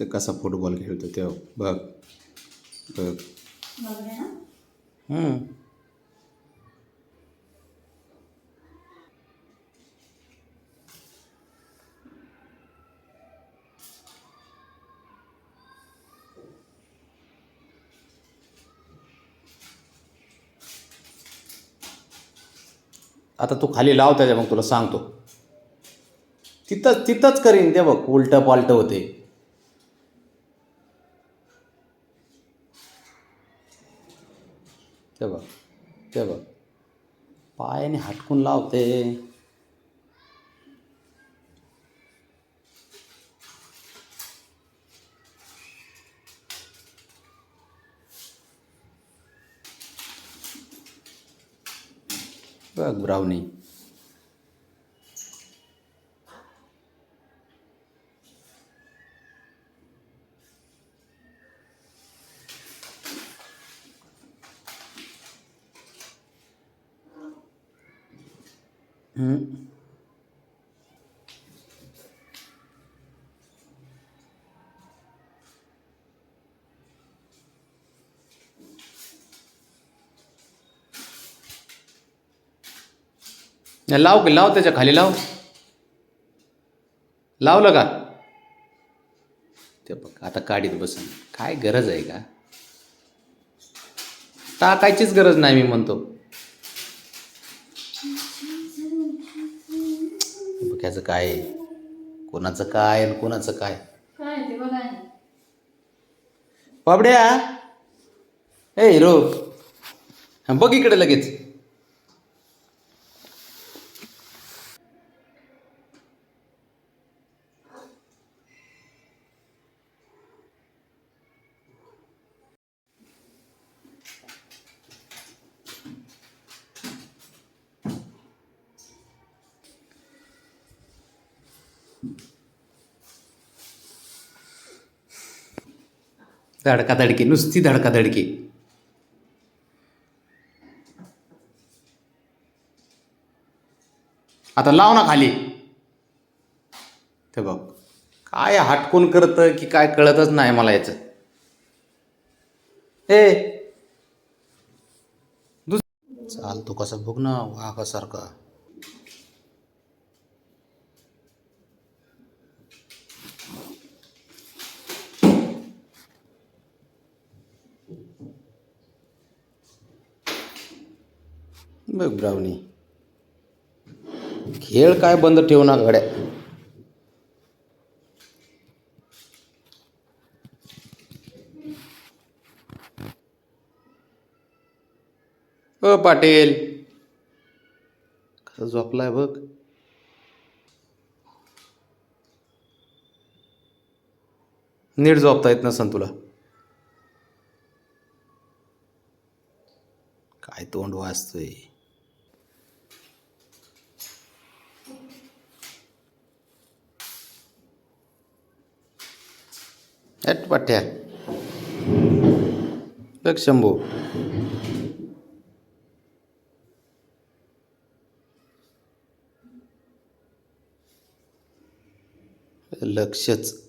ते कसा फुटबॉल खेळतो ते बघ बघ. बघले ना. हम्म. आता तू खाली लाव त्याच्या मग तुला सांगतो. तिथंच तिथंच करीन ते बघ उलटं पालटं होते. ते बघ ते बघ पायाने हटकून लावते. बघ ब्राउनी. लाव की लाव त्याच्याखाली लाव. लावलं का? ते बघ आता काढीत बसून. काय गरज आहे का? टाकायचीच गरज नाही मी म्हणतो. बघ्याचं काय? कोणाचं काय आणि कोणाचं काय काय ते बघा ना. बाबड्या ए हिरो हा, बघ इकडे लगेच धडकाधडकी नुसती धडकाधडकी. आता लाव ना खाली. ते बघ काय हटकून करतं की काय कळतच नाही मला याचं. ए! चालतो कसा बघ ना वाघासारखा बघ ब्रावणी खेळ काय बंद ठेवू ना गड्या अ पाटील. कसा झोपलाय बघ. नीट झोपता येत नसन तुला. काय तोंड वाचतोय हट पाठ्या. बघ शंभू. लक्षच.